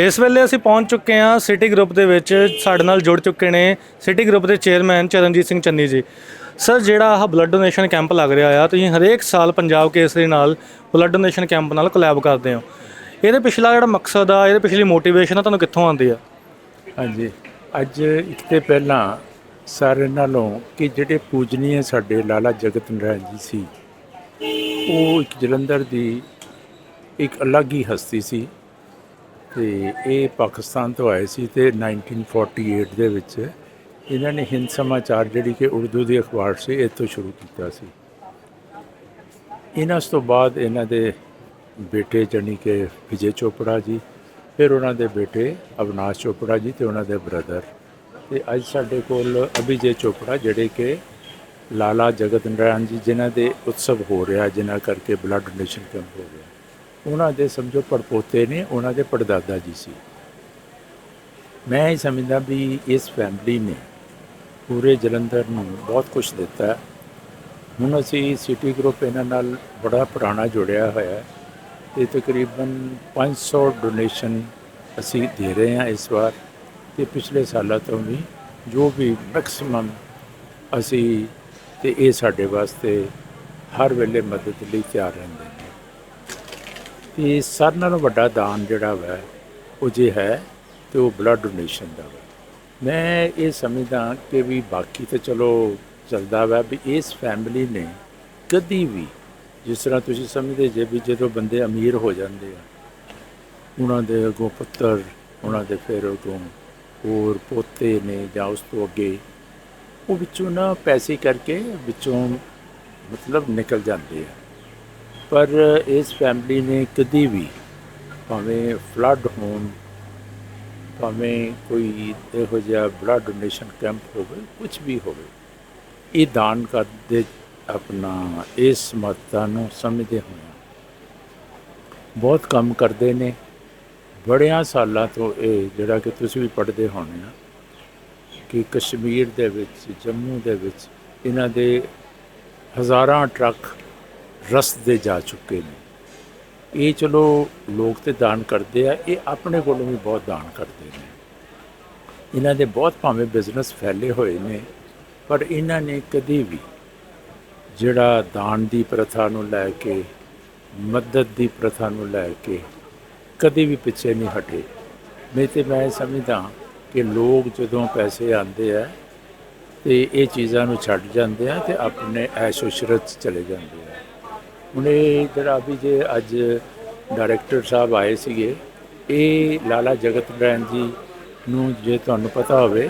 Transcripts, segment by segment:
ਇਸ ਵੇਲੇ ਅਸੀਂ ਪਹੁੰਚ ਚੁੱਕੇ ਹਾਂ ਸਿਟੀ ਗਰੁੱਪ ਦੇ ਵਿੱਚ, ਸਾਡੇ ਨਾਲ ਜੁੜ ਚੁੱਕੇ ਨੇ ਸਿਟੀ ਗਰੁੱਪ ਦੇ ਚੇਅਰਮੈਨ ਚਰਨਜੀਤ ਸਿੰਘ ਚੰਨੀ ਜੀ। ਸਰ, ਜਿਹੜਾ ਆਹ ਬਲੱਡ ਡੋਨੇਸ਼ਨ ਕੈਂਪ ਲੱਗ ਰਿਹਾ ਆ, ਤੁਸੀਂ ਹਰੇਕ ਸਾਲ ਪੰਜਾਬ ਕੇਸਰੀ ਨਾਲ ਬਲੱਡ ਡੋਨੇਸ਼ਨ ਕੈਂਪ ਨਾਲ ਕੋਲੈਬ ਕਰਦੇ ਹੋ। ਇਹਦੇ ਪਿਛਲਾ ਜਿਹੜਾ ਮਕਸਦ ਆ, ਇਹਦੇ ਪਿਛਲੀ ਮੋਟੀਵੇਸ਼ਨ ਆ, ਤੁਹਾਨੂੰ ਕਿੱਥੋਂ ਆਉਂਦੀ ਆ? ਹਾਂਜੀ, ਅੱਜ ਇੱਕ ਤੇ ਪਹਿਲਾਂ ਸਾਰੇ ਨਾਲੋਂ ਕਿ ਜਿਹੜੇ ਪੂਜਨੀਏ ਸਾਡੇ ਲਾਲਾ ਜਗਤ ਨਾਰਾਇਣ ਜੀ ਸੀ, ਉਹ ਇੱਕ ਜਲੰਧਰ ਦੀ ਇੱਕ ਅਲੱਗ ਹੀ ਹਸਤੀ ਸੀ। ਤੇ ਇਹ ਪਾਕਿਸਤਾਨ ਤੋਂ ਆਏ ਸੀ ਤੇ 1948 ਦੇ ਵਿੱਚ ਇਹਨਾਂ ਨੇ ਹਿੰਦ ਸਮਾਚਾਰ ਜਿਹੜੀ ਕਿ ਉਰਦੂ ਦੀ ਅਖਬਾਰ ਸੀ, ਇਹ ਤੋਂ ਸ਼ੁਰੂ ਕੀਤਾ ਸੀ। ਇਹਨਾਂ ਤੋਂ ਬਾਅਦ ਇਹਨਾਂ ਦੇ ਬੇਟੇ ਜਾਣੀ ਕਿ ਵਿਜੇ ਚੋਪੜਾ ਜੀ, ਫਿਰ ਉਹਨਾਂ ਦੇ ਬੇਟੇ ਅਵਨਾਸ਼ ਚੋਪੜਾ ਜੀ ਤੇ ਉਹਨਾਂ ਦੇ ਬ੍ਰਦਰ। ਤੇ ਅੱਜ ਸਾਡੇ ਕੋਲ ਅਭਿਜੇ ਚੋਪੜਾ ਜਿਹੜੇ ਕਿ ਲਾਲਾ ਜਗਤ ਨਾਰਾਇਣ ਜੀ, ਜਿਨ੍ਹਾਂ ਦੇ ਉਤਸਵ ਹੋ ਰਿਹਾ, ਜਿਨ੍ਹਾਂ ਕਰਕੇ ਬਲੱਡ ਡੋਨੇਸ਼ਨ ਕੈਂਪ ਹੋ ਰਿਹਾ। ਉਹਨਾਂ ਦੇ ਸਮਝੋ ਪੜਪੋਤੇ ਨੇ, ਉਹਨਾਂ ਦੇ ਪੜਦਾਦਾ ਜੀ ਸੀ। ਮੈਂ ਇਹ ਸਮਝਦਾ ਵੀ ਇਸ ਫੈਮਿਲੀ ਨੇ ਪੂਰੇ ਜਲੰਧਰ ਨੂੰ ਬਹੁਤ ਕੁਝ ਦਿੱਤਾ। ਹੁਣ ਅਸੀਂ ਸਿਟੀ ਗਰੁੱਪ ਇਹਨਾਂ ਨਾਲ ਬੜਾ ਪੁਰਾਣਾ ਜੁੜਿਆ ਹੋਇਆ ਹੈ ਤੇ ਤਕਰੀਬਨ 500 ਡੋਨੇਸ਼ਨ ਅਸੀਂ ਦੇ ਰਹੇ ਹਾਂ ਇਸ ਵਾਰ ਤੇ ਪਿਛਲੇ ਸਾਲਾਂ ਤੋਂ ਵੀ ਜੋ ਵੀ ਮੈਕਸਿਮਮ ਅਸੀਂ ਤੇ ਇਹ ਸਾਡੇ ਵਾਸਤੇ ਹਰ ਵੇਲੇ ਮਦਦ ਲਈ ਤਿਆਰ ਰਹਿੰਦੇ ਇਹ ਤੇ ਸਾਰਿਆਂ ਨਾਲੋਂ ਵੱਡਾ ਦਾਨ ਜਿਹੜਾ ਵਾ, ਉਹ ਜੇ ਹੈ, ਤੇ ਉਹ ਬਲੱਡ ਡੋਨੇਸ਼ਨ ਦਾ ਵਾ। ਮੈਂ ਇਹ ਸਮਝਦਾ ਕਿ ਵੀ ਬਾਕੀ ਤਾਂ ਚਲੋ ਚੱਲਦਾ ਵਾ ਵੀ ਇਸ ਫੈਮਿਲੀ ਨੇ ਕਦੀ ਵੀ ਜਿਸ ਤਰ੍ਹਾਂ ਤੁਸੀਂ ਸਮਝਦੇ ਜੇ ਵੀ ਜਦੋਂ ਬੰਦੇ ਅਮੀਰ ਹੋ ਜਾਂਦੇ ਆ, ਉਹਨਾਂ ਦੇ ਅੱਗੋਂ ਪੁੱਤਰ, ਉਹਨਾਂ ਦੇ ਫਿਰ ਅੱਗੋਂ ਹੋਰ ਪੋਤੇ ਨੇ ਜਾਂ ਉਸ ਤੋਂ ਅੱਗੇ, ਉਹ ਵਿੱਚੋਂ ਨਾ ਪੈਸੇ ਕਰਕੇ ਵਿੱਚੋਂ ਮਤਲਬ ਨਿਕਲ ਜਾਂਦੇ ਆ। ਪਰ ਇਸ ਫੈਮਿਲੀ ਨੇ ਕਦੀ ਵੀ ਭਾਵੇਂ ਫਲੱਡ ਹੋਣ, ਭਾਵੇਂ ਕੋਈ ਇਹੋ ਜਿਹਾ ਬਲੱਡ ਡੋਨੇਸ਼ਨ ਕੈਂਪ ਹੋਵੇ ਕੁਝ ਵੀ ਹੋਵੇ, ਇਹ ਦਾਨ ਕਰਦੇ ਆਪਣਾ ਇਸ ਮਹੱਤਤਾ ਨੂੰ ਸਮਝਦੇ ਹੋਏ ਬਹੁਤ ਕੰਮ ਕਰਦੇ ਨੇ। ਬੜਿਆਂ ਸਾਲਾਂ ਤੋਂ ਇਹ ਜਿਹੜਾ ਕਿ ਤੁਸੀਂ ਵੀ ਪੜ੍ਹਦੇ ਹੋਣੇ ਆ ਕਿ ਕਸ਼ਮੀਰ ਦੇ ਵਿੱਚ, ਜੰਮੂ ਦੇ ਵਿੱਚ ਇਹਨਾਂ ਦੇ ਹਜ਼ਾਰਾਂ ਟਰੱਕ ਰਸਦੇ ਜਾ ਚੁੱਕੇ ਨੇ। ਇਹ ਚਲੋ ਲੋਕ ਤੇ ਦਾਨ ਕਰਦੇ ਆ, ਇਹ ਆਪਣੇ ਕੋਲੋਂ ਵੀ ਬਹੁਤ ਦਾਨ ਕਰਦੇ ਨੇ। ਇਹਨਾਂ ਦੇ ਬਹੁਤ ਭਾਵੇਂ ਬਿਜ਼ਨਸ ਫੈਲੇ ਹੋਏ ਨੇ, ਪਰ ਇਹਨਾਂ ਨੇ ਕਦੇ ਵੀ ਜਿਹੜਾ ਦਾਨ ਦੀ ਪ੍ਰਥਾ ਨੂੰ ਲੈ ਕੇ, ਮਦਦ ਦੀ ਪ੍ਰਥਾ ਨੂੰ ਲੈ ਕੇ ਕਦੇ ਵੀ ਪਿੱਛੇ ਨਹੀਂ ਹਟੇ। ਨਹੀਂ ਤੇ ਮੈਂ ਸਮਝਦਾ ਕਿ ਲੋਕ ਜਦੋਂ ਪੈਸੇ ਆਉਂਦੇ ਆ ਤੇ ਇਹ ਚੀਜ਼ਾਂ ਨੂੰ ਛੱਡ ਜਾਂਦੇ ਆ ਤੇ ਆਪਣੇ ਐਸ਼ ਇਸ਼ਰਤ 'ਚ ਚਲੇ ਜਾਂਦੇ ਆ। ਹੁਣ ਇਹ ਜਿਹੜਾ ਵੀ ਜੇ ਅੱਜ ਡਾਇਰੈਕਟਰ ਸਾਹਿਬ ਆਏ ਸੀਗੇ, ਇਹ ਲਾਲਾ ਜਗਤ ਨਾਰਾਇਣ ਜੀ ਨੂੰ ਜੇ ਤੁਹਾਨੂੰ ਪਤਾ ਹੋਵੇ,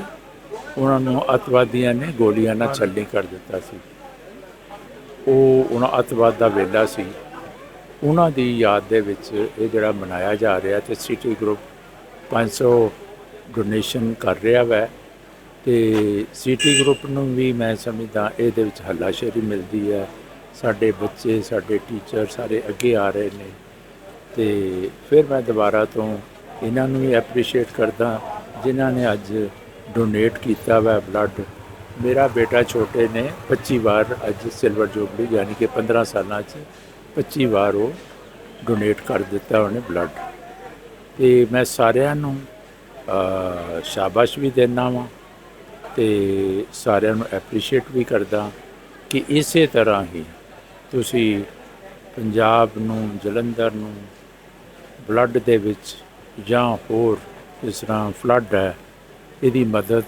ਉਹਨਾਂ ਨੂੰ ਅਤਵਾਦੀਆਂ ਨੇ ਗੋਲੀਆਂ ਨਾਲ ਛੱਲੀ ਕਰ ਦਿੱਤਾ ਸੀ। ਉਹ ਉਹਨਾਂ ਅਤਵਾਦ ਦਾ ਵੇਲਾ ਸੀ। ਉਹਨਾਂ ਦੀ ਯਾਦ ਦੇ ਵਿੱਚ ਇਹ ਜਿਹੜਾ ਮਨਾਇਆ ਜਾ ਰਿਹਾ ਤੇ ਸਿਟੀ ਗਰੁੱਪ 500 ਡੋਨੇਸ਼ਨ ਕਰ ਰਿਹਾ ਵੈ ਤੇ ਸਿਟੀ ਗਰੁੱਪ ਨੂੰ ਵੀ ਮੈਂ ਸਮਝਦਾ ਇਹਦੇ ਵਿੱਚ ਹੱਲਾਸ਼ੇਰੀ ਮਿਲਦੀ ਹੈ। ਸਾਡੇ ਬੱਚੇ, ਸਾਡੇ ਟੀਚਰ ਸਾਰੇ ਅੱਗੇ ਆ ਰਹੇ ਨੇ। ਤੇ ਫਿਰ ਮੈਂ ਦੁਬਾਰਾ ਤੋਂ ਇਹਨਾਂ ਨੂੰ ਵੀ ਐਪਰੀਸ਼ੀਏਟ ਕਰਦਾ, ਜਿਨ੍ਹਾਂ ਨੇ ਅੱਜ ਡੋਨੇਟ ਕੀਤਾ ਵਾ ਬਲੱਡ ਮੇਰਾ ਬੇਟਾ ਛੋਟੇ ਨੇ 25 ਵਾਰ ਅੱਜ ਸਿਲਵਰ ਜੁਬਲੀ ਯਾਨੀ ਕਿ 15 ਸਾਲਾਂ 'ਚ 25 ਵਾਰ ਉਹ ਡੋਨੇਟ ਕਰ ਦਿੱਤਾ ਉਹਨੇ ਬਲੱਡ ਤੇ ਮੈਂ ਸਾਰਿਆਂ ਨੂੰ ਸ਼ਾਬਾਸ਼ ਵੀ ਦੇਣਾ ਵਾਂ ਤੇ ਸਾਰਿਆਂ ਨੂੰ ਐਪਰੀਸ਼ੀਏਟ ਵੀ ਕਰਦਾ ਕਿ ਇਸੇ ਤਰ੍ਹਾਂ ਹੀ ਤੁਸੀਂ ਪੰਜਾਬ ਨੂੰ ਜਲੰਧਰ ਨੂੰ ਬਲੱਡ ਦੇ ਵਿੱਚ ਜਾਂ ਹੋਰ ਇਸ ਤਰ੍ਹਾਂ ਫਲੱਡ ਹੈ ਇਹਦੀ ਮਦਦ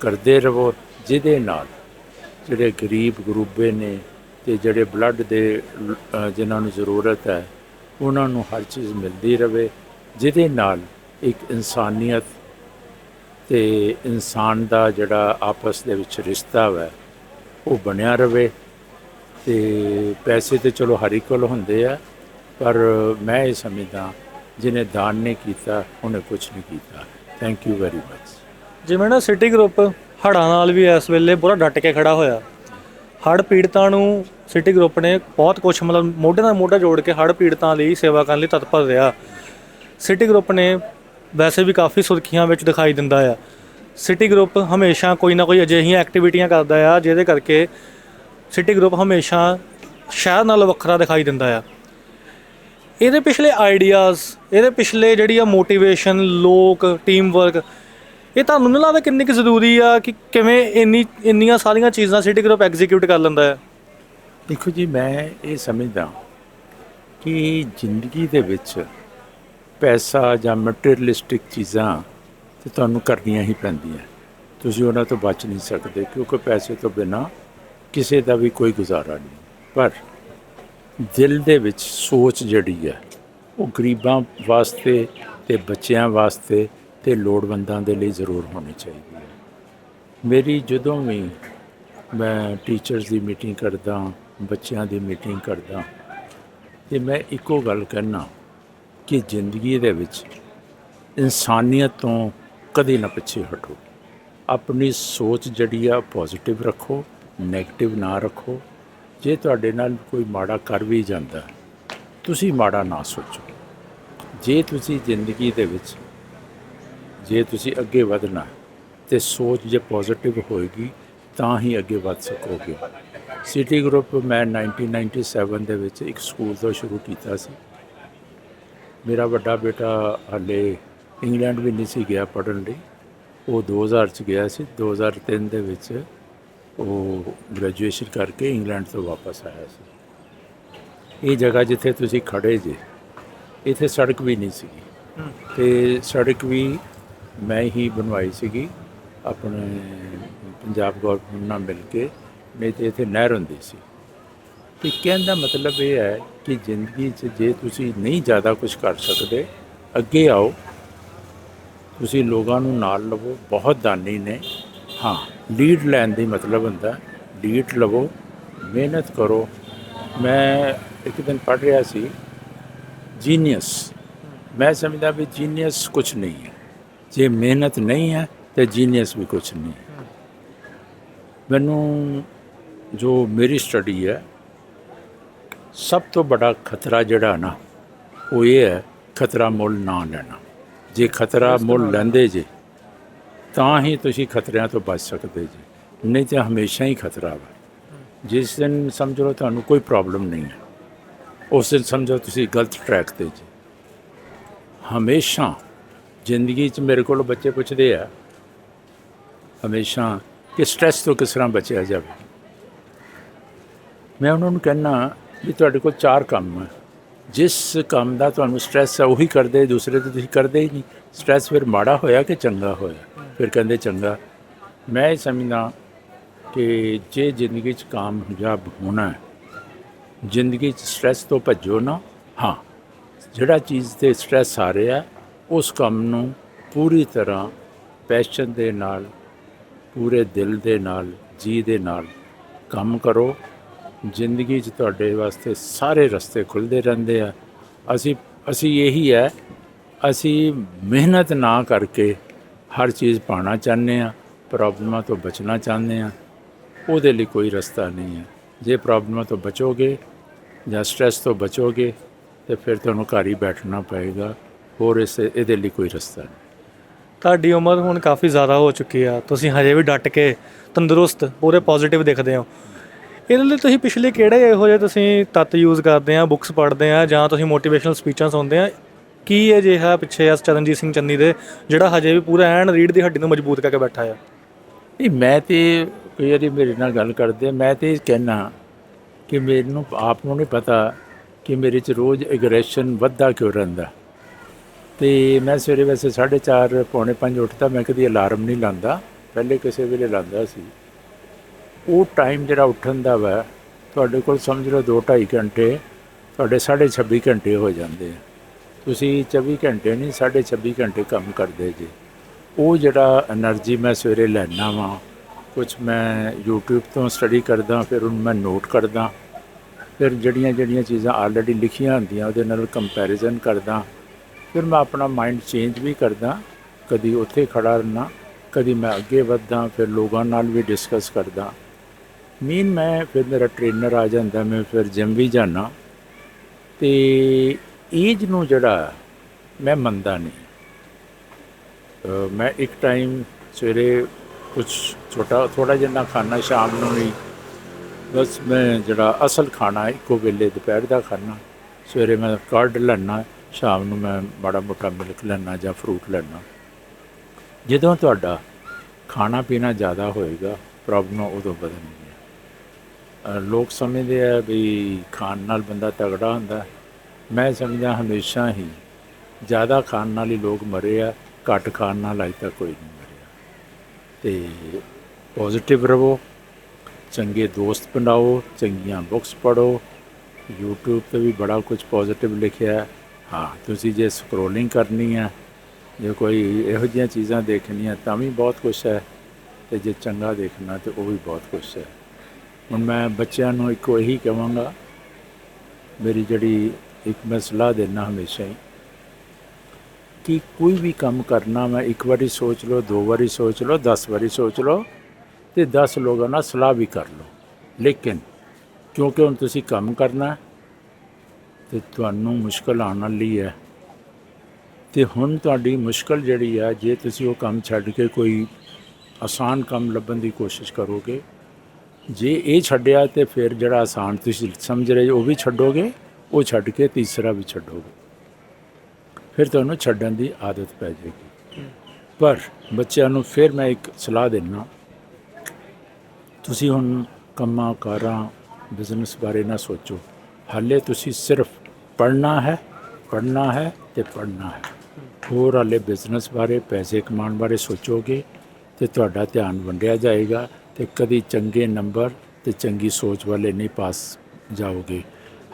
ਕਰਦੇ ਰਹੋ ਜਿਹਦੇ ਨਾਲ ਜਿਹੜੇ ਗਰੀਬ ਗਰੂਬੇ ਨੇ ਤੇ ਜਿਹੜੇ ਬਲੱਡ ਦੇ ਅ, ਜਿਨ੍ਹਾਂ ਨੂੰ ਜ਼ਰੂਰਤ ਹੈ ਉਹਨਾਂ ਨੂੰ ਹਰ ਚੀਜ਼ ਮਿਲਦੀ ਰਵੇ ਜਿਹਦੇ ਨਾਲ ਇੱਕ ਇਨਸਾਨੀਅਤ ਤੇ ਇਨਸਾਨ ਦਾ ਜਿਹੜਾ ਆਪਸ ਦੇ ਵਿੱਚ ਰਿਸ਼ਤਾ ਹੈ ਉਹ ਬਣਿਆ ਰਵੇ ਤੇ ਪੈਸੇ ਤੇ ਚਲੋ ਹਰ ਇੱਕ ਕੋਲ ਹੁੰਦੇ ਆ, ਪਰ ਮੈਂ ਇਹ ਸਮਝਦਾ ਜਿਹਨੇ ਦਾਨ ਨਹੀਂ ਕੀਤਾ, ਉਹਨੇ ਕੁਝ ਨਹੀਂ ਕੀਤਾ। ਥੈਂਕ ਯੂ ਵੈਰੀ ਮਚ ਜਿਵੇਂ ਨਾ ਸਿਟੀ ਗਰੁੱਪ ਹੜ੍ਹਾਂ ਨਾਲ ਵੀ ਇਸ ਵੇਲੇ ਪੂਰਾ ਡਟ ਕੇ ਖੜਾ ਹੋਇਆ। ਹੜ੍ਹ ਪੀੜਤਾਂ ਨੂੰ ਸਿਟੀ ਗਰੁੱਪ ਨੇ ਬਹੁਤ ਕੁਝ ਮਤਲਬ ਮੋਢੇ ਨਾਲ ਮੋਢਾ ਜੋੜ ਕੇ ਹੜ੍ਹ ਪੀੜਤਾਂ ਲਈ ਸੇਵਾ ਕਰਨ ਲਈ ਤਤਪਰ ਰਿਹਾ। ਸਿਟੀ ਗਰੁੱਪ ਨੇ ਵੈਸੇ ਵੀ ਕਾਫੀ ਸੁਰਖੀਆਂ ਵਿੱਚ ਦਿਖਾਈ ਦਿੰਦਾ ਆ। ਸਿਟੀ ਗਰੁੱਪ ਹਮੇਸ਼ਾ ਕੋਈ ਨਾ ਕੋਈ ਅਜਿਹੀਆਂ ਐਕਟੀਵਿਟੀਆਂ ਕਰਦਾ ਆ, ਜਿਹਦੇ ਕਰਕੇ ਸਿਟੀ ਗਰੁੱਪ ਹਮੇਸ਼ਾ ਸ਼ਹਿਰ ਨਾਲ ਵੱਖਰਾ ਦਿਖਾਈ ਦਿੰਦਾ ਆ। ਇਹਦੇ ਪਿਛਲੇ ਆਈਡੀਆਜ਼ ਇਹਦੇ ਪਿਛਲੇ ਜਿਹੜੀ ਆ ਮੋਟੀਵੇਸ਼ਨ ਲੋਕ ਟੀਮ ਵਰਕ ਇਹ ਤੁਹਾਨੂੰ ਨਹੀਂ ਲੱਗਦਾ ਕਿੰਨੀ ਕੁ ਜ਼ਰੂਰੀ ਆ ਕਿ ਕਿਵੇਂ ਇੰਨੀ, ਇੰਨੀਆਂ ਸਾਰੀਆਂ ਚੀਜ਼ਾਂ ਸਿਟੀ ਗਰੁੱਪ ਐਗਜ਼ੀਕਿਊਟ ਕਰ ਲੈਂਦਾ ਹੈ ਦੇਖੋ ਜੀ, ਮੈਂ ਇਹ ਸਮਝਦਾ ਕਿ ਜ਼ਿੰਦਗੀ ਦੇ ਵਿੱਚ ਪੈਸਾ ਜਾਂ ਮਟੀਰੀਅਲਿਸਟਿਕ ਚੀਜ਼ਾਂ ਤੇ ਤੁਹਾਨੂੰ ਕਰਨੀਆਂ ਹੀ ਪੈਂਦੀਆਂ। ਤੁਸੀਂ ਉਹਨਾਂ ਤੋਂ ਬਚ ਨਹੀਂ ਸਕਦੇ ਕਿਉਂਕਿ ਪੈਸੇ ਤੋਂ ਬਿਨਾ ਕਿਸੇ ਦਾ ਵੀ ਕੋਈ ਗੁਜ਼ਾਰਾ ਨਹੀਂ। ਪਰ ਦਿਲ ਦੇ ਵਿੱਚ ਸੋਚ ਜਿਹੜੀ ਹੈ, ਉਹ ਗਰੀਬਾਂ ਵਾਸਤੇ ਤੇ ਬੱਚਿਆਂ ਵਾਸਤੇ ਤੇ ਲੋੜਵੰਦਾਂ ਦੇ ਲਈ ਜ਼ਰੂਰ ਹੋਣੀ ਚਾਹੀਦੀ ਹੈ। ਮੇਰੀ ਜਦੋਂ ਵੀ ਮੈਂ ਟੀਚਰਸ ਦੀ ਮੀਟਿੰਗ ਕਰਦਾ, ਬੱਚਿਆਂ ਦੀ ਮੀਟਿੰਗ ਕਰਦਾ, ਤੇ ਮੈਂ ਇੱਕੋ ਗੱਲ ਕਹਿਣਾ ਕਿ ਜ਼ਿੰਦਗੀ ਦੇ ਵਿੱਚ ਇਨਸਾਨੀਅਤ ਤੋਂ ਕਦੇ ਨਾ ਪਿੱਛੇ ਹਟੋ। ਆਪਣੀ ਸੋਚ ਜਿਹੜੀ ਆ ਪੋਜ਼ਿਟਿਵ ਰੱਖੋ। 네ਗੇਟਿਵ ਨਾ ਰੱਖੋ। ਜੇ ਤੁਹਾਡੇ ਨਾਲ ਕੋਈ ਮਾੜਾ ਕਰ ਵੀ ਜਾਂਦਾ, ਤੁਸੀਂ ਮਾੜਾ ਨਾ ਸੋਚੋ। ਜੇ ਤੁਸੀਂ ਜ਼ਿੰਦਗੀ ਦੇ ਵਿੱਚ, ਜੇ ਤੁਸੀਂ ਅੱਗੇ ਵਧਣਾ ਤੇ ਸੋਚ ਜੇ ਪੋਜ਼ਿਟਿਵ ਹੋਏਗੀ, ਤਾਂ ਹੀ ਅੱਗੇ ਵੱਧ ਸਕੋਗੇ। ਸਿਟੀ ਗਰੁੱਪ ਮੈਂ 1997 ਦੇ ਵਿੱਚ ਇੱਕ ਸਕੂਲ ਤੋਂ ਸ਼ੁਰੂ ਕੀਤਾ ਸੀ। ਮੇਰਾ ਵੱਡਾ ਬੇਟਾ ਹਾਲੇ ਇੰਗਲੈਂਡ ਵੀ ਨਹੀਂ ਸੀ ਗਿਆ ਪੜ੍ਹਨ ਲਈ। ਉਹ 2000 ਚ ਗਿਆ ਸੀ। 2003 ਦੇ ਵਿੱਚ ਉਹ ਗ੍ਰੈਜੂਏਸ਼ਨ ਕਰਕੇ ਇੰਗਲੈਂਡ ਤੋਂ ਵਾਪਸ ਆਇਆ ਸੀ। ਇਹ ਜਗ੍ਹਾ ਜਿੱਥੇ ਤੁਸੀਂ ਖੜੇ ਜੇ, ਇੱਥੇ ਸੜਕ ਵੀ ਨਹੀਂ ਸੀਗੀ। ਤੇ ਸੜਕ ਵੀ ਮੈਂ ਹੀ ਬਣਵਾਈ ਸੀਗੀ, ਆਪਣੇ ਪੰਜਾਬ ਗਵਰਨਮੈਂਟ ਨਾਲ ਮਿਲ ਕੇ। ਨਹੀਂ ਤੇ ਇੱਥੇ ਨਹਿਰ ਹੁੰਦੀ ਸੀ। ਤੇ ਕਹਿਣ ਦਾ ਮਤਲਬ ਇਹ ਹੈ ਕਿ ਜ਼ਿੰਦਗੀ 'ਚ ਜੇ ਤੁਸੀਂ ਨਹੀਂ ਜ਼ਿਆਦਾ ਕੁਝ ਕਰ ਸਕਦੇ, ਅੱਗੇ ਆਓ। ਤੁਸੀਂ ਲੋਕਾਂ ਨੂੰ ਨਾਲ ਲਵੋ, ਬਹੁਤ ਦਾਨੀ ਨੇ। ਹਾਂ ਲੀਡ ਲੈਣ ਦੀ ਮਤਲਬ ਹੁੰਦਾ ਲੀਡ ਲਵੋ ਮਿਹਨਤ ਕਰੋ। ਮੈਂ ਇੱਕ ਦਿਨ ਪੜ੍ਹ ਰਿਹਾ ਸੀ ਜੀਨੀਅਸ ਮੈਂ ਸਮਝਦਾ ਵੀ ਜੀਨੀਅਸ ਕੁਝ ਨਹੀਂ ਹੈ। ਜੇ ਮਿਹਨਤ ਨਹੀਂ ਹੈ ਤੇ ਜੀਨੀਅਸ ਵੀ ਕੁਝ ਨਹੀਂ ਮੈਨੂੰ ਜੋ ਮੇਰੀ ਸਟੱਡੀ ਹੈ ਸਭ ਤੋਂ ਬੜਾ ਖਤਰਾ ਜਿਹੜਾ ਨਾ ਉਹ ਇਹ ਹੈ ਖਤਰਾ ਮੁੱਲ ਨਾ ਲੈਣਾ। ਜੇ ਖਤਰਾ ਮੁੱਲ ਲੈਂਦੇ ਜੇ ਤਾਂ ਹੀ ਤੁਸੀਂ ਖਤਰਿਆਂ ਤੋਂ ਬਚ ਸਕਦੇ ਜੀ। ਨਹੀਂ ਤਾਂ ਹਮੇਸ਼ਾ ਹੀ ਖਤਰਾ ਵਾ। ਜਿਸ ਦਿਨ ਸਮਝ ਲਓ ਤੁਹਾਨੂੰ ਕੋਈ ਪ੍ਰੋਬਲਮ ਨਹੀਂ ਹੈ। ਉਸ ਦਿਨ ਸਮਝੋ ਤੁਸੀਂ ਗਲਤ ਟਰੈਕ ਤੇ ਜੀ। ਹਮੇਸ਼ਾ ਜ਼ਿੰਦਗੀ 'ਚ ਮੇਰੇ ਕੋਲ ਬੱਚੇ ਪੁੱਛਦੇ ਆ, ਹਮੇਸ਼ਾ ਕਿ ਸਟ੍ਰੈਸ ਤੋਂ ਕਿਸ ਤਰ੍ਹਾਂ ਬਚਿਆ ਜਾਵੇ। ਮੈਂ ਉਹਨਾਂ ਨੂੰ ਕਹਿਣਾ ਵੀ ਤੁਹਾਡੇ ਕੋਲ ਚਾਰ ਕੰਮ ਹੈ ਜਿਸ ਕੰਮ ਦਾ ਤੁਹਾਨੂੰ ਸਟ੍ਰੈਸ ਹੈ ਉਹੀ ਕਰਦੇ, ਦੂਸਰੇ ਤੇ ਤੁਸੀਂ ਕਰਦੇ ਹੀ ਨਹੀਂ। ਸਟ੍ਰੈਸ ਫਿਰ ਮਾੜਾ ਹੋਇਆ ਕਿ ਚੰਗਾ ਹੋਇਆ? ਫਿਰ ਕਹਿੰਦੇ ਚੰਗਾ। ਮੈਂ ਇਹ ਸਮਝਦਾ ਕਿ ਜੇ ਜ਼ਿੰਦਗੀ 'ਚ ਕਾਮਯਾਬ ਹੋਣਾ ਹੈ, ਜ਼ਿੰਦਗੀ 'ਚ ਸਟ੍ਰੈਸ ਤੋਂ ਭੱਜੋ ਨਾ, ਹਾਂ, ਜਿਹੜਾ ਚੀਜ਼ ਤੇ ਸਟ੍ਰੈਸ ਆ ਰਿਹਾ, ਉਸ ਕੰਮ ਨੂੰ ਪੂਰੀ ਤਰ੍ਹਾਂ ਪੈਸ਼ਨ ਦੇ ਨਾਲ, ਪੂਰੇ ਦਿਲ ਦੇ ਨਾਲ, ਜੀ ਦੇ ਨਾਲ ਕੰਮ ਕਰੋ। ਜ਼ਿੰਦਗੀ 'ਚ ਤੁਹਾਡੇ ਵਾਸਤੇ ਸਾਰੇ ਰਸਤੇ ਖੁੱਲਦੇ ਰਹਿੰਦੇ ਆ। ਅਸੀਂ ਅਸੀਂ ਇਹੀ ਹੈ, ਅਸੀਂ ਮਿਹਨਤ ਨਾ ਕਰਕੇ ਹਰ ਚੀਜ਼ ਪਾਣਾ ਚਾਹੁੰਦੇ ਆ ਪ੍ਰੋਬਲਮਾਂ ਤੋਂ ਬਚਣਾ ਚਾਹੁੰਦੇ ਆ ਉਹਦੇ ਲਈ ਕੋਈ ਰਸਤਾ ਨਹੀਂ ਹੈ। ਜੇ ਪ੍ਰੋਬਲਮਾਂ ਤੋਂ ਬਚੋਗੇ ਜਾਂ ਸਟ੍ਰੈਸ ਤੋਂ ਬਚੋਗੇ, ਤੇ ਫਿਰ ਤੁਹਾਨੂੰ ਘਰ ਹੀ ਬੈਠਣਾ ਪਏਗਾ, ਹੋਰ ਇਸ ਇਹਦੇ ਲਈ ਕੋਈ ਰਸਤਾ ਨਹੀਂ। ਤੁਹਾਡੀ ਉਮਰ ਹੁਣ ਕਾਫੀ ਜ਼ਿਆਦਾ ਹੋ ਚੁੱਕੀ ਆ। ਤੁਸੀਂ ਹਜੇ ਵੀ ਡਟ ਕੇ ਤੰਦਰੁਸਤ, ਪੂਰੇ ਪੋਜ਼ਿਟਿਵ ਦਿਖਦੇ ਹੋ। ਇਹਦੇ ਲਈ ਤੁਸੀਂ ਪਿਛਲੇ ਕਿਹੜੇ ਇਹੋ ਜਿਹੇ ਤੁਸੀਂ ਤੱਤ ਯੂਜ਼ ਕਰਦੇ ਆ ਬੁੱਕਸ ਪੜ੍ਹਦੇ ਆ, ਜਾਂ ਤੁਸੀਂ ਮੋਟੀਵੇਸ਼ਨਲ ਸਪੀਚਾਂ ਸੁਣਦੇ ਆ? ਕੀ ਇਹ ਜਿਹਾ ਪਿੱਛੇ ਆ ਚਰਨਜੀਤ ਸਿੰਘ ਚੰਨੀ ਦੇ, ਜਿਹੜਾ ਹਜੇ ਵੀ ਪੂਰਾ ਐਨ ਰੀੜ ਦੀ ਹੱਡੀ ਨੂੰ ਮਜ਼ਬੂਤ ਕਰਕੇ ਬੈਠਾ ਆ? ਨਹੀਂ, ਮੈਂ ਤੇ ਕਈ ਵਾਰੀ ਮੇਰੇ ਨਾਲ ਗੱਲ ਕਰਦੇ ਮੈਂ ਤੇ ਇਹ ਕਹਿਣਾ ਕਿ ਮੈਨੂੰ, ਆਪ ਨੂੰ ਨਹੀਂ ਪਤਾ ਕਿ ਮੇਰੇ ਚ ਰੋਜ਼ ਐਗਰੈਸ਼ਨ ਵੱਧਦਾ ਕਿਉਂ ਰਹਿੰਦਾ। ਤੇ ਮੈਂ ਸਵੇਰੇ ਵੈਸੇ 4:30 ਪੌਣੇ 5 ਉੱਠਦਾ, ਮੈਂ ਕਦੀ ਅਲਾਰਮ ਨਹੀਂ ਲਾਉਂਦਾ। ਪਹਿਲੇ ਕਿਸੇ ਵੇਲੇ ਲਾਉਂਦਾ ਸੀ। ਉਹ ਟਾਈਮ ਜਿਹੜਾ ਉੱਠਣ ਦਾ ਵਾ, ਤੁਹਾਡੇ ਕੋਲ ਸਮਝ ਲਓ 2-2.5 ਘੰਟੇ, ਤੁਹਾਡੇ 26 ਘੰਟੇ ਹੋ ਜਾਂਦੇ ਆ। ਤੁਸੀਂ 24 ਘੰਟੇ ਨਹੀਂ 26 ਘੰਟੇ ਕੰਮ ਕਰਦੇ ਜੀ। ਉਹ ਜਿਹੜਾ એનર્ਜੀ ਮੈਂ ਸਵੇਰੇ ਲੈਣਾ ਵਾਂ ਕੁਝ ਮੈਂ YouTube ਤੋਂ ਸਟੱਡੀ ਕਰਦਾ, ਫਿਰ ਉਹਨੂੰ ਮੈਂ ਨੋਟ ਕਰਦਾ। ਫਿਰ ਜਿਹੜੀਆਂ ਜਿਹੜੀਆਂ ਚੀਜ਼ਾਂ ਆਲਰੇਡੀ ਲਿਖੀਆਂ ਹੁੰਦੀਆਂ, ਉਹਦੇ ਨਾਲ ਕੰਪੈਰੀਜ਼ਨ ਕਰਦਾ। ਫਿਰ ਮੈਂ ਆਪਣਾ ਮਾਈਂਡ ਚੇਂਜ ਵੀ ਕਰਦਾ, ਕਦੀ ਉੱਥੇ ਖੜਾ ਰਹਿਣਾ ਕਦੀ ਮੈਂ ਅੱਗੇ ਵਧਦਾ, ਫਿਰ ਲੋਕਾਂ ਨਾਲ ਵੀ ਡਿਸਕਸ ਕਰਦਾ। ਮੀਨ ਮੈਂ ਫਿਰ ਮੇਰਾ ਟ੍ਰੇਨਰ ਆ ਜਾਂਦਾ, ਮੈਂ ਫਿਰ ਜਿੰਮ ਵੀ ਜਾਣਾ ਤੇ ਏਜ ਨੂੰ ਜਿਹੜਾ ਮੈਂ ਮੰਨਦਾ ਨਹੀਂ। ਮੈਂ ਇੱਕ ਟਾਈਮ ਸਵੇਰੇ ਕੁਝ ਛੋਟਾ ਥੋੜਾ ਜਿਹਾ ਖਾਣਾ ਸ਼ਾਮ ਨੂੰ ਵੀ ਬਸ ਮੈਂ ਜਿਹੜਾ ਅਸਲ ਖਾਣਾ ਇੱਕੋ ਵੇਲੇ ਦੁਪਹਿਰ ਦਾ ਖਾਣਾ ਸਵੇਰੇ ਮੈਂ ਕਰਡ ਲੈਣਾ ਸ਼ਾਮ ਨੂੰ ਮੈਂ ਮਾੜਾ ਮੋਟਾ ਮਿਲਕ ਲੈਣਾ ਜਾਂ ਫਰੂਟ ਲੈਣਾ ਜਦੋਂ ਤੁਹਾਡਾ ਖਾਣਾ ਪੀਣਾ ਜ਼ਿਆਦਾ ਹੋਏਗਾ ਪ੍ਰੋਬਲਮ ਉਦੋਂ ਵਧਣਗੀਆਂ ਅ, ਲੋਕ ਸਮਝਦੇ ਆ ਵੀ ਖਾਣ ਨਾਲ ਬੰਦਾ ਤਗੜਾ ਹੁੰਦਾ। ਮੈਂ ਸਮਝਦਾ ਹਮੇਸ਼ਾ ਹੀ, ਜ਼ਿਆਦਾ ਖਾਣ ਨਾਲ ਹੀ ਲੋਕ ਮਰੇ ਆ, ਘੱਟ ਖਾਣ ਨਾਲ ਅਜੇ ਤੱਕ ਕੋਈ ਨਹੀਂ ਮਰਿਆ। ਤੇ ਪੋਜ਼ਿਟਿਵ ਰਹੋ, ਚੰਗੇ ਦੋਸਤ ਬਣਾਓ, ਚੰਗੀਆਂ ਬੁੱਕਸ ਪੜ੍ਹੋ, YouTube ਤੇ ਵੀ ਬੜਾ ਕੁਝ ਪੋਜ਼ਿਟਿਵ ਲਿਖਿਆ। ਹਾਂ, ਤੁਸੀਂ ਜੇ ਸਕਰੋਲਿੰਗ ਕਰਨੀ ਹੈ ਜੇ ਕੋਈ ਇਹੋ ਜਿਹੀਆਂ ਚੀਜ਼ਾਂ ਦੇਖਣੀਆਂ ਤਾਂ ਵੀ ਬਹੁਤ ਕੁਝ ਹੈ, ਤੇ ਜੇ ਚੰਗਾ ਦੇਖਣਾ ਤੇ ਉਹ ਵੀ ਬਹੁਤ ਕੁਝ ਹੈ। ਹੁਣ ਮੈਂ ਬੱਚਿਆਂ ਨੂੰ ਇੱਕੋ ਇਹੀ ਕਹਾਂਗਾ, ਮੇਰੀ ਜਿਹੜੀ ਇੱਕ ਮੈਂ ਸਲਾਹ ਦੇਣਾ ਹਮੇਸ਼ਾ ਹੀ ਕਿ ਕੋਈ ਵੀ ਕੰਮ ਕਰਨਾ ਮੈਂ ਇੱਕ ਵਾਰੀ ਸੋਚ ਲਓ ਦੋ ਵਾਰੀ ਸੋਚ ਲਓ 10 ਵਾਰੀ ਸੋਚ ਲਓ ਤੇ 10 ਲੋਕਾਂ ਨਾਲ ਸਲਾਹ ਵੀ ਕਰ ਲਓ। ਲੇਕਿਨ ਕਿਉਂਕਿ ਹੁਣ ਤੁਸੀਂ ਕੰਮ ਕਰਨਾ ਹੈ, ਤੇ ਤੁਹਾਨੂੰ ਮੁਸ਼ਕਲ ਆਉਣ ਵਾਲੀ ਹੈ ਤੇ ਹੁਣ ਤੁਹਾਡੀ ਮੁਸ਼ਕਲ ਜਿਹੜੀ ਆ ਜੇ ਤੁਸੀਂ ਉਹ ਕੰਮ ਛੱਡ ਕੇ ਕੋਈ ਆਸਾਨ ਕੰਮ ਲੱਭਣ ਦੀ ਕੋਸ਼ਿਸ਼ ਕਰੋਗੇ ਜੇ ਇਹ ਛੱਡਿਆ ਤੇ ਫਿਰ ਜਿਹੜਾ ਆਸਾਨ ਤੁਸੀਂ ਸਮਝ ਰਹੇ ਹੋ ਉਹ ਵੀ ਛੱਡੋਗੇ? ਉਹ ਛੱਡ ਕੇ ਤੀਸਰਾ ਵੀ ਛੱਡੋਗੇ। ਫਿਰ ਤੁਹਾਨੂੰ ਛੱਡਣ ਦੀ ਆਦਤ ਪੈ ਜਾਏਗੀ। ਪਰ ਬੱਚਿਆਂ ਨੂੰ ਫਿਰ ਮੈਂ ਇੱਕ ਸਲਾਹ ਦਿੰਦਾ ਤੁਸੀਂ ਹੁਣ ਕੰਮਾਂ, ਕਾਰਾਂ, ਬਿਜ਼ਨਸ ਬਾਰੇ ਨਾ ਸੋਚੋ। ਹਾਲੇ ਤੁਸੀਂ ਸਿਰਫ ਪੜ੍ਹਨਾ ਹੈ ਪੜ੍ਹਨਾ ਹੈ ਤੇ ਪੜ੍ਹਨਾ ਹੈ। ਹੋਰ ਹਾਲੇ ਬਿਜ਼ਨਸ ਬਾਰੇ, ਪੈਸੇ ਕਮਾਉਣ ਬਾਰੇ ਸੋਚੋਗੇ ਤੇ ਤੁਹਾਡਾ ਧਿਆਨ ਵੰਡਿਆ ਜਾਏਗਾ ਤੇ ਕਦੀ ਚੰਗੇ ਨੰਬਰ ਤੇ ਚੰਗੀ ਸੋਚ ਵਾਲੇ ਨਹੀਂ ਪਾਸ ਜਾਓਗੇ।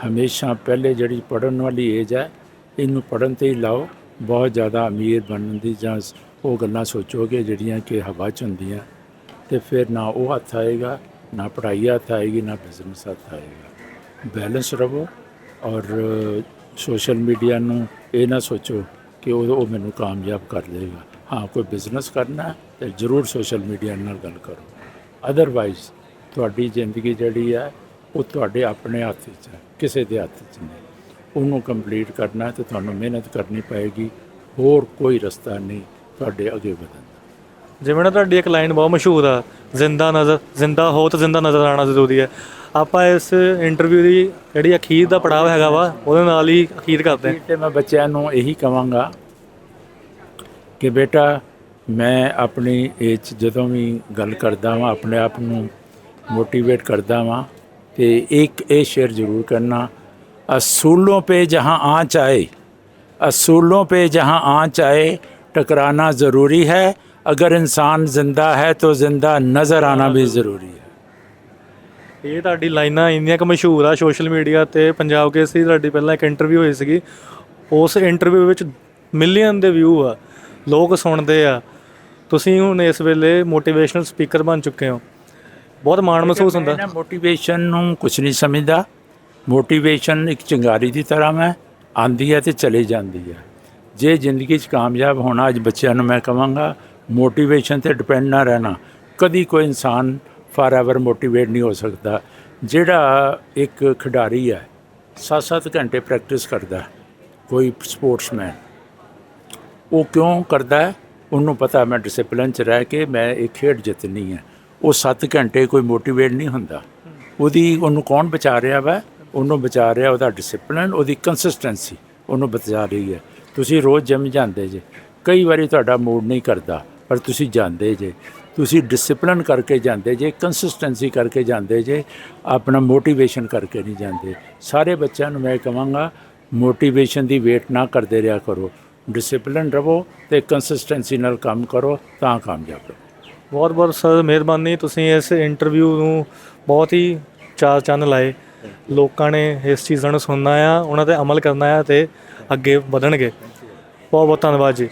ਹਮੇਸ਼ਾ ਪਹਿਲੇ ਜਿਹੜੀ ਪੜਨ ਵਾਲੀ ਏਜ ਹੈ, ਇਹਨੂੰ ਪੜਨ ਤੇ ਹੀ ਲਾਓ। ਬਹੁਤ ਜ਼ਿਆਦਾ ਅਮੀਰ ਬਣਨ ਦੀ ਜਾਂ ਉਹ ਗੱਲਾਂ ਸੋਚੋਗੇ ਜਿਹੜੀਆਂ ਕਿ ਹਵਾ 'ਚ ਹੁੰਦੀਆਂ। ਤੇ ਫਿਰ ਨਾ ਉਹ ਹੱਥ ਆਏਗਾ, ਨਾ ਪੜ੍ਹਾਈ ਹੱਥ ਆਏਗੀ, ਨਾ ਬਿਜ਼ਨਸ ਹੱਥ ਆਏਗਾ। ਬੈਲੈਂਸ ਰਹੋ ਔਰ ਸੋਸ਼ਲ ਮੀਡੀਆ ਨੂੰ ਇਹ ਨਾ ਸੋਚੋ ਕਿ ਉਹ ਉਹ ਮੈਨੂੰ ਕਾਮਯਾਬ ਕਰ ਦੇਗਾ ਹਾਂ, ਕੋਈ ਬਿਜ਼ਨਸ ਕਰਨਾ ਹੈ ਤੇ ਜ਼ਰੂਰ ਸੋਸ਼ਲ ਮੀਡੀਆ ਨਾਲ ਗੱਲ ਕਰੋ। ਅਦਰਵਾਈਜ਼ ਤੁਹਾਡੀ ਜ਼ਿੰਦਗੀ ਜਿਹੜੀ ਹੈ ਉਹ ਤੁਹਾਡੇ ਆਪਣੇ ਹੱਥ 'ਚ ਹੈ ਕਿਸੇ ਦੇ ਹੱਥ 'ਚ ਨਹੀਂ। ਉਹਨੂੰ ਕੰਪਲੀਟ ਕਰਨਾ ਹੈ ਤੇ ਤੁਹਾਨੂੰ ਮਿਹਨਤ ਕਰਨੀ ਪਏਗੀ ਹੋਰ ਕੋਈ ਰਸਤਾ ਨਹੀਂ ਤੁਹਾਡੇ ਅੱਗੇ ਵਧਣ ਦਾ। ਜਿਵੇਂ ਨਾ ਤੁਹਾਡੀ ਇੱਕ ਲਾਈਨ ਬਹੁਤ ਮਸ਼ਹੂਰ ਆ ਜ਼ਿੰਦਾ ਨਜ਼ਰ ਜ਼ਿੰਦਾ ਹੋ ਤਾਂ ਜ਼ਿੰਦਾ ਨਜ਼ਰ ਆਉਣਾ ਜ਼ਰੂਰੀ ਹੈ। ਆਪਾਂ ਇਸ ਇੰਟਰਵਿਊ ਦੀ ਜਿਹੜੀ ਅਖੀਰ ਦਾ ਪੜਾਅ ਹੈਗਾ ਵਾ ਉਹਦੇ ਨਾਲ ਹੀ ਅਖੀਰ ਕਰਦੇ ਹਾਂ। ਤੇ ਮੈਂ ਬੱਚਿਆਂ ਨੂੰ ਇਹੀ ਕਵਾਂਗਾ ਕਿ ਬੇਟਾ ਮੈਂ ਆਪਣੀ ਏਜ ਜਦੋਂ ਵੀ ਗੱਲ ਕਰਦਾ ਵਾਂ ਆਪਣੇ ਆਪ ਨੂੰ ਮੋਟੀਵੇਟ ਕਰਦਾ ਵਾਂ ਤੇ ਇੱਕ ਇਹ ਸ਼ੇਰ ਜ਼ਰੂਰ ਕਰਨਾ ਅਸੂਲੋਂ पे जहाँ आँच आए असूलों पे जहाँ आँच आए टकराना ज़रूरी है अगर इंसान ज़िंदा है तो ज़िंदा नज़र आना भी ज़रूरी है ਇਹ ਤੁਹਾਡੀ ਲਾਈਨਾਂ ਇੰਨੀਆਂ ਕੁ ਮਸ਼ਹੂਰ ਆ ਸੋਸ਼ਲ ਮੀਡੀਆ ਤੇ ਪੰਜਾਬ ਕੇਸਰੀ ਤੁਹਾਡੀ ਪਹਿਲਾਂ ਇੱਕ ਇੰਟਰਵਿਊ ਹੋਈ ਸੀਗੀ ਉਸ ਇੰਟਰਵਿਊ ਵਿੱਚ ਮਿਲੀਅਨ ਦੇ ਵਿਊ ਆ ਲੋਕ ਸੁਣਦੇ ਆ ਤੁਸੀਂ ਹੁਣ ਇਸ ਵੇਲੇ ਮੋਟੀਵੇਸ਼ਨਲ ਸਪੀਕਰ ਬਣ ਚੁੱਕੇ ਹੋ ਬਹੁਤ ਮਾਣ ਮਹਿਸੂਸ ਹੁੰਦਾ। ਮੈਂ ਮੋਟੀਵੇਸ਼ਨ ਨੂੰ ਕੁਝ ਨਹੀਂ ਸਮਝਦਾ। ਮੋਟੀਵੇਸ਼ਨ ਇੱਕ ਚਿੰਗਾਰੀ ਦੀ ਤਰ੍ਹਾਂ ਮੈਂ ਆਂਦੀ ਹੈ ਤੇ ਚਲੀ ਜਾਂਦੀ ਹੈ। ਜੇ ਜ਼ਿੰਦਗੀ 'ਚ ਕਾਮਯਾਬ ਹੋਣਾ ਅੱਜ ਬੱਚਿਆਂ ਨੂੰ ਮੈਂ ਕਹਾਂਗਾ ਮੋਟੀਵੇਸ਼ਨ ਤੇ ਡਿਪੈਂਡ ਨਾ ਰਹਿਣਾ। ਕਦੀ ਕੋਈ ਇਨਸਾਨ ਫਾਰਐਵਰ ਮੋਟੀਵੇਟ ਨਹੀਂ ਹੋ ਸਕਦਾ। ਜਿਹੜਾ ਇੱਕ ਖਿਡਾਰੀ ਹੈ 7-7 ਘੰਟੇ ਪ੍ਰੈਕਟਿਸ ਕਰਦਾ ਕੋਈ ਸਪੋਰਟਸਮੈਨ ਉਹ ਕਿਉਂ ਕਰਦਾ ਉਹਨੂੰ ਪਤਾ ਮੈਂ ਡਿਸਪਲਿਨ 'ਚ ਰਹਿ ਕੇ ਮੈਂ ਇਹ ਖੇਡ ਜਿੱਤਣੀ ਹੈ। ਉਹ 7 ਘੰਟੇ ਕੋਈ ਮੋਟੀਵੇਟ ਨਹੀਂ ਹੁੰਦਾ। ਉਹਦੀ ਉਹਨੂੰ ਕੌਣ ਬਚਾ ਰਿਹਾ ਵਾ? ਉਹਨੂੰ ਬਚਾ ਰਿਹਾ ਉਹਦਾ ਡਿਸਪਲਿਨ ਉਹਦੀ ਕੰਸਿਸਟੈਂਸੀ ਉਹਨੂੰ ਬਚਾ ਰਹੀ ਹੈ। ਤੁਸੀਂ ਰੋਜ਼ ਜਿਮ ਜਾਂਦੇ ਜੇ, ਕਈ ਵਾਰੀ ਤੁਹਾਡਾ ਮੂਡ ਨਹੀਂ ਕਰਦਾ, ਪਰ ਤੁਸੀਂ ਜਾਂਦੇ ਜੇ। ਤੁਸੀਂ ਡਿਸਪਲਿਨ ਕਰਕੇ ਜਾਂਦੇ ਜੇ ਕੰਸਿਸਟੈਂਸੀ ਕਰਕੇ ਜਾਂਦੇ ਜੇ, ਆਪਣਾ ਮੋਟੀਵੇਸ਼ਨ ਕਰਕੇ ਨਹੀਂ ਜਾਂਦੇ। ਸਾਰੇ ਬੱਚਿਆਂ ਨੂੰ ਮੈਂ ਕਹਾਂਗਾ ਮੋਟੀਵੇਸ਼ਨ ਦੀ ਵੇਟ ਨਾ ਕਰਦੇ ਰਿਹਾ ਕਰੋ। ਡਿਸਪਲਿਨ ਰਵੋ ਤੇ ਕੰਸਿਸਟੈਂਸੀ ਨਾਲ ਕੰਮ ਕਰੋ, ਤਾਂ ਕਾਮਯਾਬ ਰਹੋ। ਬਹੁਤ ਬਹੁਤ ਸਰ ਮਿਹਰਬਾਨੀ, ਤੁਸੀਂ ਇਸ ਇੰਟਰਵਿਊ ਨੂੰ ਬਹੁਤ ਹੀ ਚਾਰ ਚੰਨ ਲਾਏ। ਲੋਕਾਂ ਨੇ ਇਸ ਚੀਜ਼ਾਂ ਨੂੰ ਸੁਣਨਾ ਆ, ਉਹਨਾਂ ਤੇ ਅਮਲ ਕਰਨਾ ਆ ਤੇ ਅੱਗੇ ਵਧਣਗੇ। ਬਹੁਤ ਬਹੁਤ ਧੰਨਵਾਦ ਜੀ।